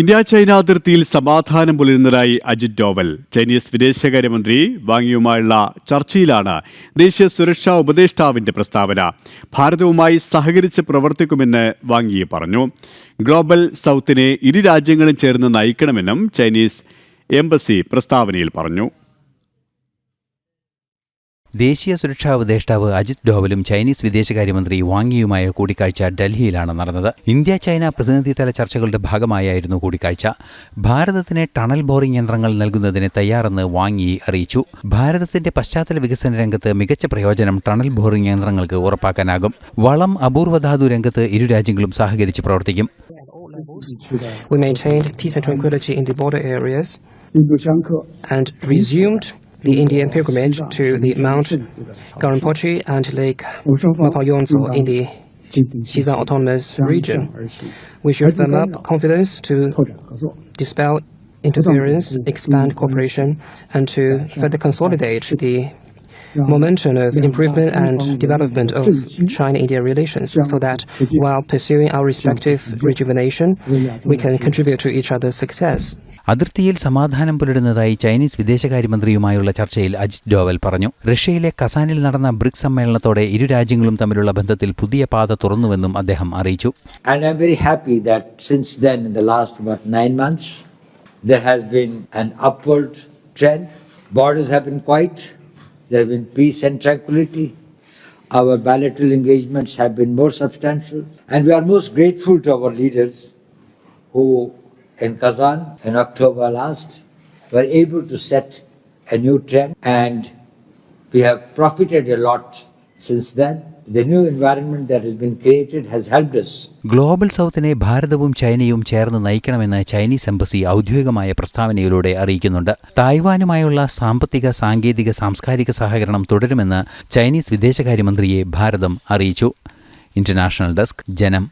India China അതിർത്തിയിൽ സമാധാനം പുലരുന്നതായി Ajith Doval. Chinese വിദേശകാര്യമന്ത്രി വാങ്ങിയുമായുള്ള ചർച്ചയിലാണ് ദേശീയ സുരക്ഷാ ഉപദേഷ്ടാവിന്റെ പ്രസ്താവന. ഭാരതവുമായി സഹകരിച്ച് പ്രവർത്തിക്കുമെന്ന് വാങ്ങി പറഞ്ഞു. ഗ്ലോബൽ സൗത്തിനെ ഇരു രാജ്യങ്ങളും ചേർന്ന് നയിക്കണമെന്നും ചൈനീസ് എംബസി പ്രസ്താവനയിൽ പറഞ്ഞു. ദേശീയ സുരക്ഷാ ഉപദേഷ്ടാവ് അജിത് ഡോവലും ചൈനീസ് വിദേശകാര്യമന്ത്രി വാങ്ങിയുമായ കൂടിക്കാഴ്ച ഡൽഹിയിലാണ് നടന്നത്. ഇന്ത്യ ചൈന പ്രതിനിധിതല ചർച്ചകളുടെ ഭാഗമായായിരുന്നു കൂടിക്കാഴ്ച. ഭാരതത്തിന് ടണൽ ബോറിംഗ് യന്ത്രങ്ങൾ നൽകുന്നതിന് തയ്യാറെന്ന് വാങ്ങി അറിയിച്ചു. ഭാരതത്തിന്റെ പശ്ചാത്തല വികസന രംഗത്ത് മികച്ച പ്രയോജനം ടണൽ ബോറിംഗ് യന്ത്രങ്ങൾക്ക് ഉറപ്പാക്കാനാകും. വളം അപൂർവധാതു രംഗത്ത് ഇരു രാജ്യങ്ങളും സഹകരിച്ച് പ്രവർത്തിക്കും. We maintained peace and tranquility in the border areas and resumed the Indian pilgrimage to the Mount Garimpoche and Lake Mapayonso in the Xizang Autonomous Region. We should firm up confidence to dispel interference, expand cooperation, and to further consolidate the momentum of improvement and development of China-India relations so that while pursuing our respective rejuvenation, we can contribute to each other's success. അതിർത്തിയിൽ സമാധാനം പുലരുന്നതായി Chinese വിദേശകാര്യമന്ത്രിയുമായുള്ള ചർച്ചയിൽ അജിത് ഡോവൽ പറഞ്ഞു. റഷ്യയിലെ കസാനിൽ നടന്ന BRICS സമ്മേളനത്തോടെ ഇരു രാജ്യങ്ങളും തമ്മിലുള്ള ബന്ധത്തിൽ പുതിയ പാത തുറന്നുവെന്നും അദ്ദേഹം അറിയിച്ചു. Our bilateral engagements have been more substantial, and we are most grateful to our leaders who in Kazan in October last, were able to set a new trend. And we have profited a lot since then. The new environment that has been created has helped us global സൗത്തിനെ ഭാരതവും ചൈനയും ചേർന്ന് നയിക്കണമെന്ന് Chinese embassy ഔദ്യോഗികമായ പ്രസ്താവനയിലൂടെ അറിയിക്കുന്നുണ്ട് തായ്വാനുമായുള്ള സാമ്പത്തിക സാങ്കേതിക സാംസ്കാരിക സഹകരണം തുടരുമെന്ന് ചൈനീസ് വിദേശകാര്യമന്ത്രിയെ ഭാരതം അറിയിച്ചു ഇന്റർനാഷണൽ ഡെസ്ക് ജനം